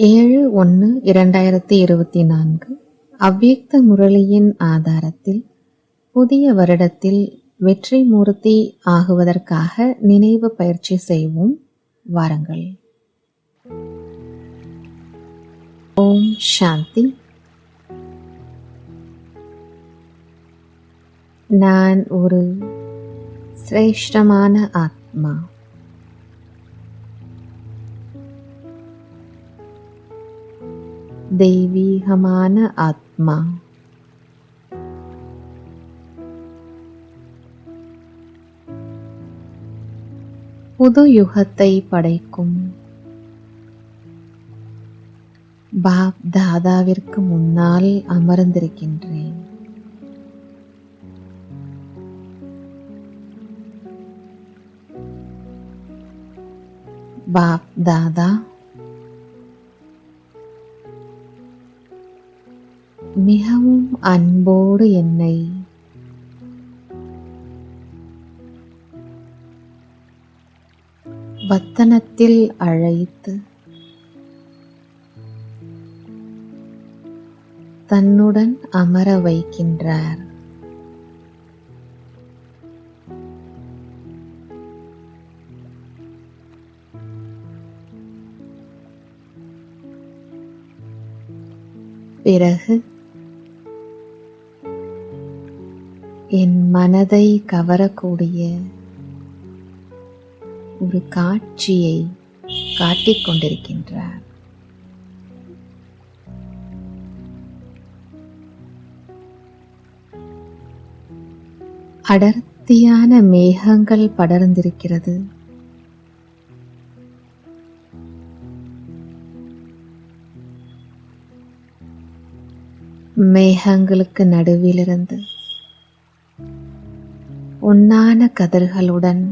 ஏழு ஒன்று இரண்டாயிரத்தி இருபத்தி நான்கு. அவ்வியக்த முரளியின் ஆதாரத்தில் புதிய வருடத்தில் வெற்றி மூர்த்தி ஆகுவதற்காக நினைவு பயிற்சி செய்வோம். வாருங்கள். ஓம் சாந்தி. நான் ஒரு சிரேஷ்டமான ஆத்மா. தெய்வீகமான ஆத்மா புது யுகத்தை படைக்கும் பாப் தாதாவிற்கு முன்னால் அமர்ந்திருக்கின்றேன். பாப் தாதா மிகவும் அன்போடு என்னை. வத்தனத்தில் அழைத்து தன்னுடன் அமர வைக்கின்றார். பிறகு என் மனதை கவரக்கூடிய ஒரு காட்சியை காட்டிக் கொண்டிருக்கின்றார். அடர்த்தியான மேகங்கள் படர்ந்திருக்கிறது. மேகங்களுக்கு நடுவிலிருந்து பொன்னான கதிர்களுடன்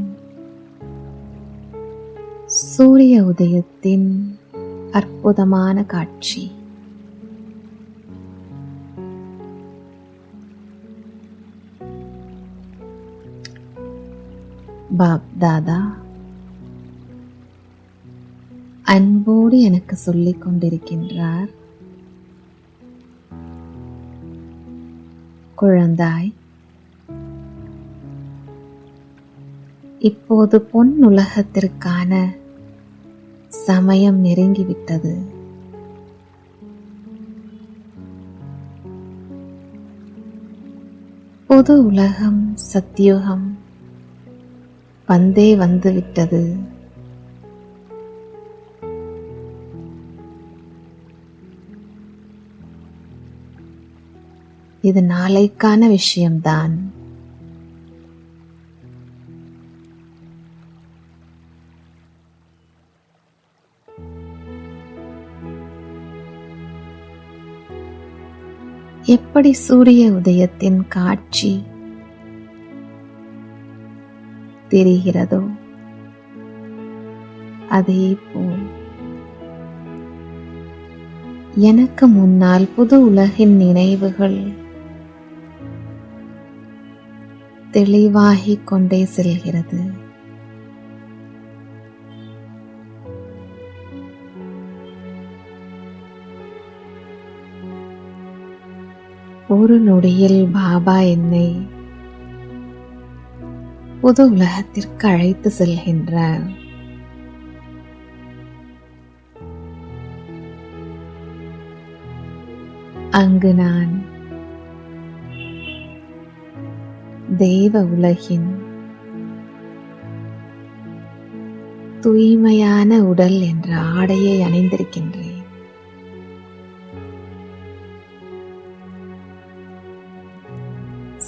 சூரிய உதயத்தின் அற்புதமான காட்சி. பாப் தாதா அன்போடு எனக்கு சொல்லிக் கொண்டிருக்கின்றார் குழந்தாய். இப்போது பொன் உலகத்திற்கான சமயம் நெருங்கிவிட்டது. புது உலகம் சத்தியுகம் வந்தே வந்துவிட்டது. இது நாளைக்கான விஷயம்தான். எப்படி சூரிய உதயத்தின் காட்சி தெரிகிறதோ அதே போல் எனக்கு முன்னால் புது உலகின் நினைவுகள் தெளிவாகிக் கொண்டே செல்கிறது. ஒரு நொடியில் பாபா என்னை புது உலகத்திற்கு அழைத்து செல்கின்றார். அங்கு நான் தேவ உலகின் தூய்மையான உடல் என்ற ஆடையை அணிந்திருக்கின்றேன்.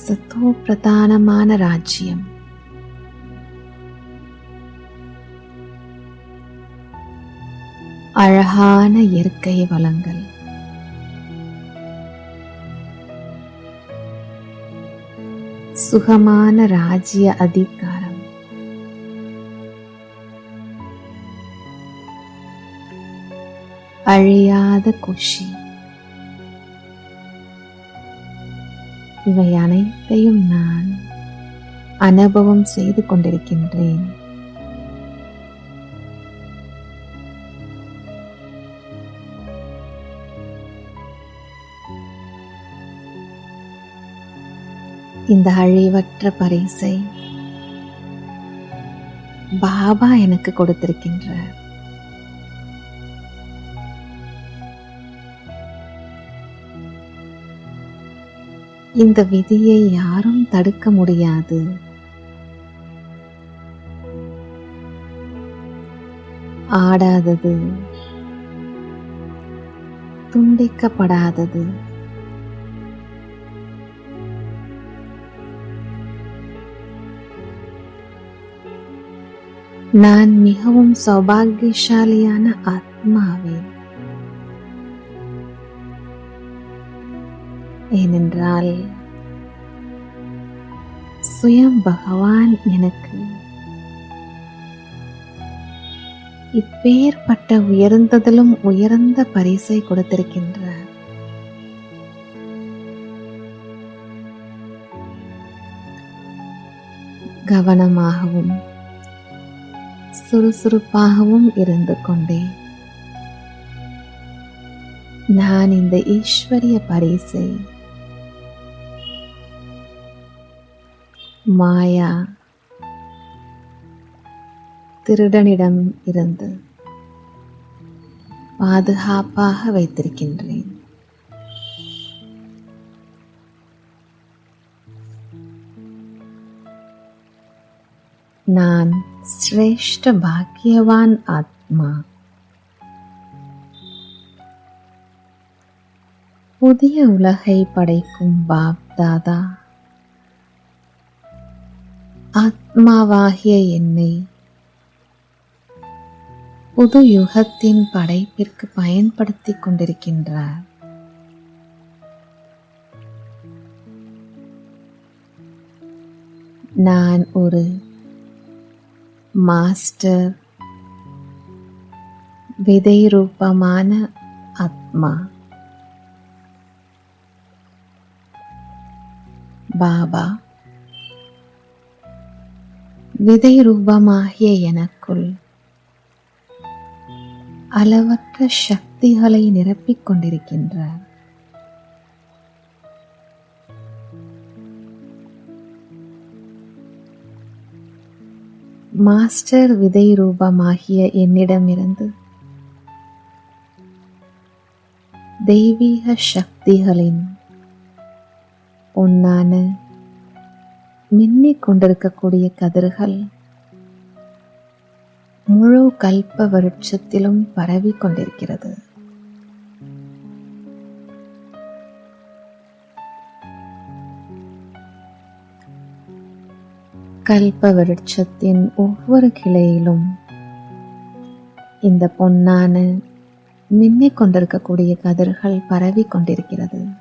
சத்தோ பிரதானமான ராஜ்யம். அழகான இயற்கை வளங்கள். சுகமான ராஜ்ய அதிகாரம். அழியாத குஷி. இவை அனைத்தையும் நான் அனுபவம் செய்து கொண்டிருக்கின்றேன். இந்த அழிவற்ற பரிசை பாபா எனக்கு கொடுத்திருக்கின்றார். இந்த விதியை யாரும் தடுக்க முடியாது. ஆடாதது. துண்டிக்கப்படாதது. நான் மிகவும் சௌபாகியசாலியான ஆத்மாவேன் ஏனென்றால் சுயம் பகவான் எனக்கு இப்பேற்பட்ட உயர்ந்ததிலும் உயர்ந்த பரிசை கொடுத்திருக்கின்றார். கவனமாகவும் சுறுசுறுப்பாகவும் இருந்து கொண்டேன் நான் இந்த ஈஸ்வரிய பரிசை மாயா. திருடனிடம் இருந்து பாதுகாப்பாக வைத்திருக்கின்றேன். நான் சிரேஷ்ட பாக்கியவான் ஆத்மா. புதிய உலகை படைக்கும் பாப் தாதா ஆத்மாவாகிய என்னை. புது யுகத்தின் படைப்பிற்கு பயன்படுத்தி கொண்டிருக்கின்றார். நான் ஒரு மாஸ்டர் விதை ரூபமான ஆத்மா. பாபா விதை ரூபமாகிய எனக்குள். அளவற்ற சக்திகளை நிரப்பிக் கொண்டிருக்கின்றார் மாஸ்டர் விதை ரூபமாகிய என்னிடமிருந்து தெய்வீக சக்திகளின் பொன்னான மின்னிக் கொண்டிருக்கக்கூடிய கதிர்கள் முழு கல்ப வருட்சத்திலும் பரவி கொண்டிருக்கிறது. கல்ப வருட்சத்தின் ஒவ்வொரு கிளையிலும் இந்த பொன்னான மின்னிக் கொண்டிருக்கக்கூடிய கதிர்கள் பரவி கொண்டிருக்கிறது.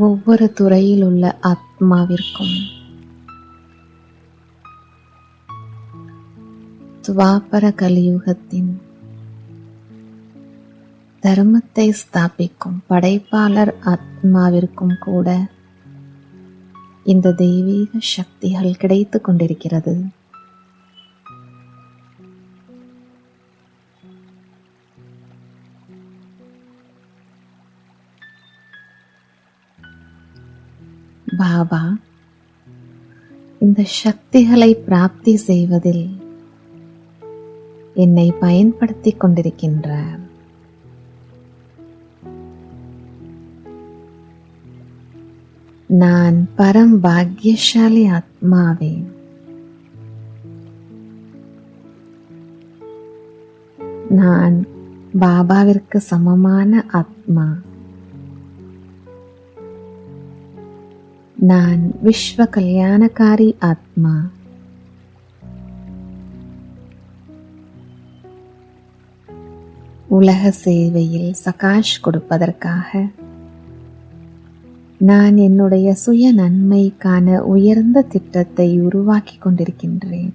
ஒவ்வொரு துறையில் உள்ள ஆத்மாவிற்கும். துவாபர கலியுகத்தின் தர்மத்தை ஸ்தாபிக்கும் படைப்பாளர் ஆத்மாவிற்கும் கூட இந்த தெய்வீக சக்திகள் கிடைத்துக் கொண்டிருக்கிறது. பாபா இந்த சக்திகளை பிராப்தி செய்வதில் என்னை பயன்படுத்தி கொண்டிருக்கின்றார் நான் பரம் பாக்யசாலி ஆத்மாவே நான் பாபாவிற்கு சமமான ஆத்மா. நான் விஸ்வ கல்யாணக்காரி ஆத்மா. உலக சேவையில் சகாஷ் கொடுப்பதற்காக நான் என்னுடைய சுய நன்மைக்கான உயர்ந்த திட்டத்தை உருவாக்கி கொண்டிருக்கின்றேன்.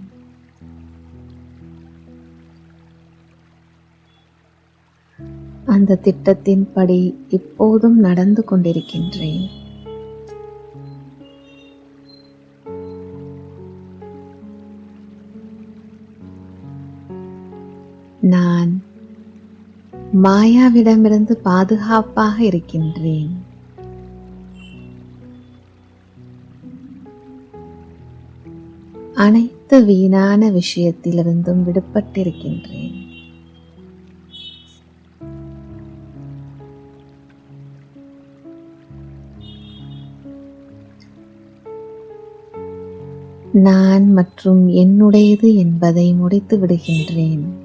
அந்த திட்டத்தின்படி இப்போதும் நடந்து கொண்டிருக்கின்றேன். மாயாவிடமிருந்து பாதுகாப்பாக இருக்கின்றேன். அனைத்து வீணான விஷயத்திலிருந்தும் விடுபட்டிருக்கின்றேன். நான் மற்றும் என்னுடையது என்பதை முடித்து விடுகின்றேன்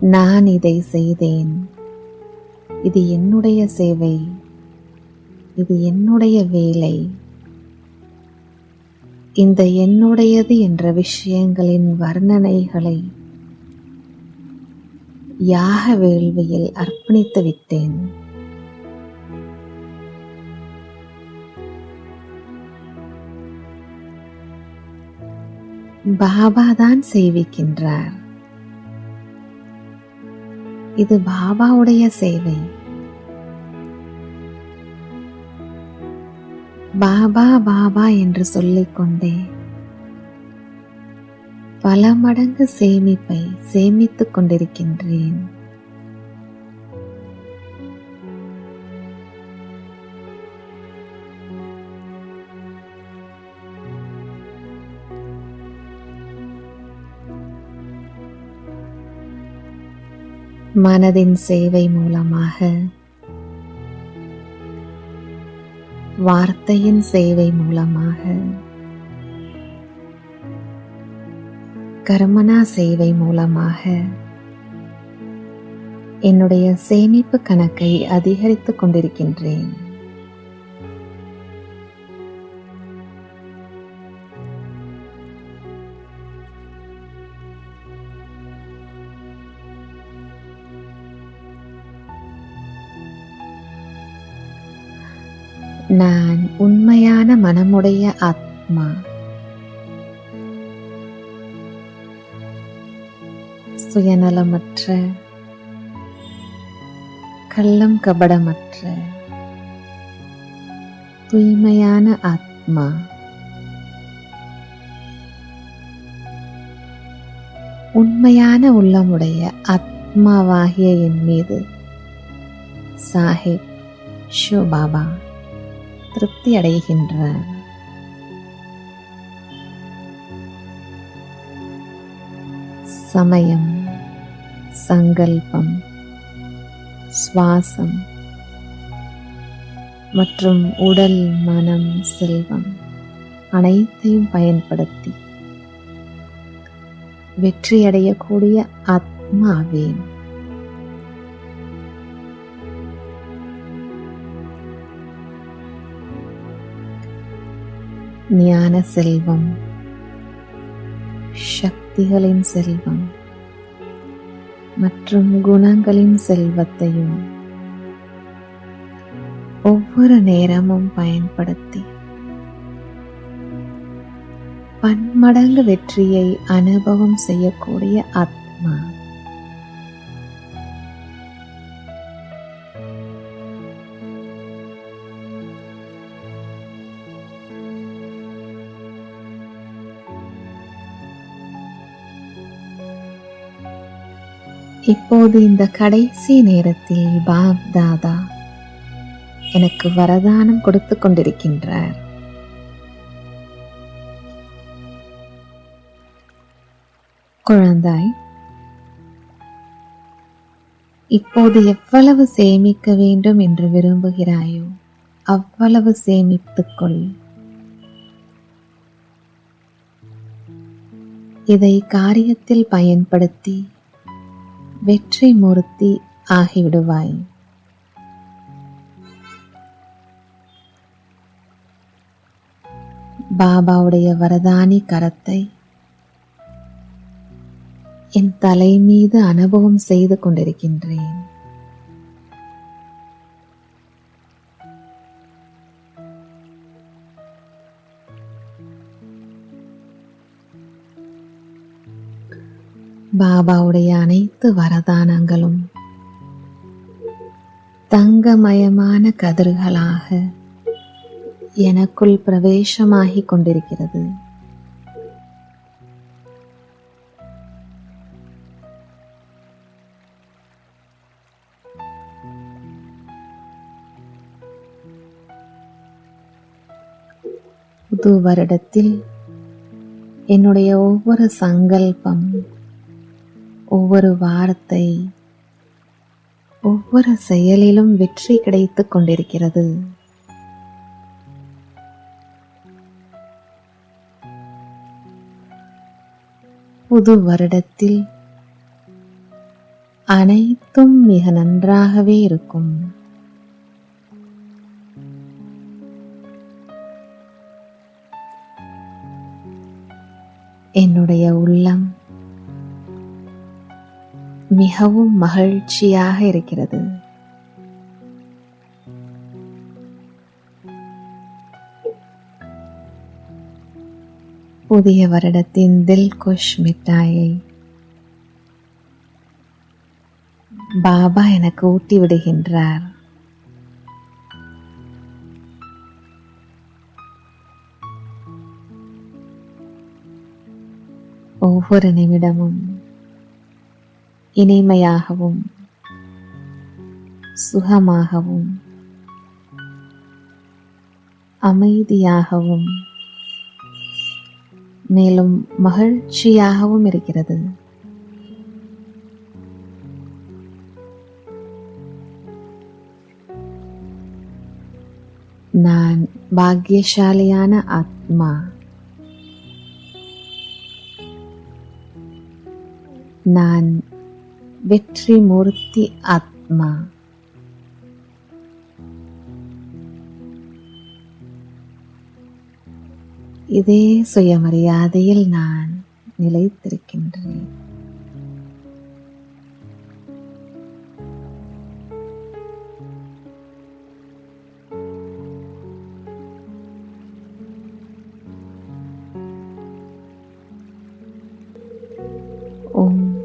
நான் இதை செய்தேன். இது என்னுடைய சேவை. இது என்னுடைய வேலை. இந்த என்னுடையது என்ற விஷயங்களின் வர்ணனைகளை யாக வேள்வியில் அர்ப்பணித்து விட்டேன். பாபா தான் செய்விக்கின்றார் இது பாபாவுடைய சேவை. பாபா பாபா என்று சொல்லிக்கொண்டே பல மடங்கு சேமிப்பை சேமித்துக் கொண்டிருக்கின்றேன். மனதின் சேவை மூலமாக. வார்த்தையின் சேவை மூலமாக. கர்மனா சேவை மூலமாக. என்னுடைய சேமிப்பு கணக்கை அதிகரித்துக் கொண்டிருக்கின்றேன். நான் உண்மையான மனமுடைய ஆத்மா. சுயநலமற்ற கள்ளம் கபடமற்ற தூய்மையான ஆத்மா. உண்மையான உள்ளமுடைய ஆத்மாவாகிய என் மீது சாஹிப் ஷோ பாபா. திருப்தி அடைகின்றன சமயம் சங்கல்பம் சுவாசம் மற்றும் உடல் மனம் செல்வம் அனைத்தையும் பயன்படுத்தி வெற்றியடையக்கூடிய ஆத்மாவேன் ஞான செல்வம் சக்திகளின் செல்வம் மற்றும் குணங்களின் செல்வத்தையும் ஒவ்வொரு நேரமும் பயன்படுத்தி பன்மடங்கு வெற்றியை அனுபவம் செய்யக்கூடிய ஆத்மா. இப்போது இந்த கடைசி நேரத்தில் பாப் தாதா எனக்கு வரதானம் கொடுத்து கொண்டிருக்கின்றார். குழந்தாய் இப்போது எவ்வளவு சேமிக்க வேண்டும் என்று விரும்புகிறாயோ அவ்வளவு சேமித்துக்கொள் இதை காரியத்தில் பயன்படுத்தி வெற்றி மூர்த்தி ஆகிவிடுவாய். பாபாவுடைய வரதானி கரத்தை என் தலை மீது அனுபவம் செய்து கொண்டிருக்கின்றேன். பாபாவுடைய அனைத்து வரதானங்களும் தங்கமயமான கதிர்களாக எனக்குள் பிரவேசமாகிக் கொண்டிருக்கிறது. புது வருடத்தில் என்னுடைய ஒவ்வொரு சங்கல்பம் ஒவ்வொரு வார்த்தை ஒவ்வொரு செயலிலும் வெற்றி கிடைத்துக் கொண்டிருக்கிறது. புது வருடத்தில் அனைத்தும் மிக நன்றாகவே இருக்கும். என்னுடைய உள்ளம் மிகவும் மகிழ்ச்சியாக இருக்கிறது. புதிய வருடத்தின் தில்குஷ் மிட்டாயை பாபா எனக்கு ஊட்டி விடுகின்றார். ஒவ்வொரு நிமிடமும் இனிமையாகவும் சுகமாகவும் அமைதியாகவும் மேலும் மகிழ்ச்சியாகவும் இருக்கிறது. நான் பாக்கியசாலியான ஆத்மா. நான் வெற்றி மூர்த்தி ஆத்மா. இதே சுயமரியாதையில் நான் நிலைத்திருக்கின்றேன். ஓம்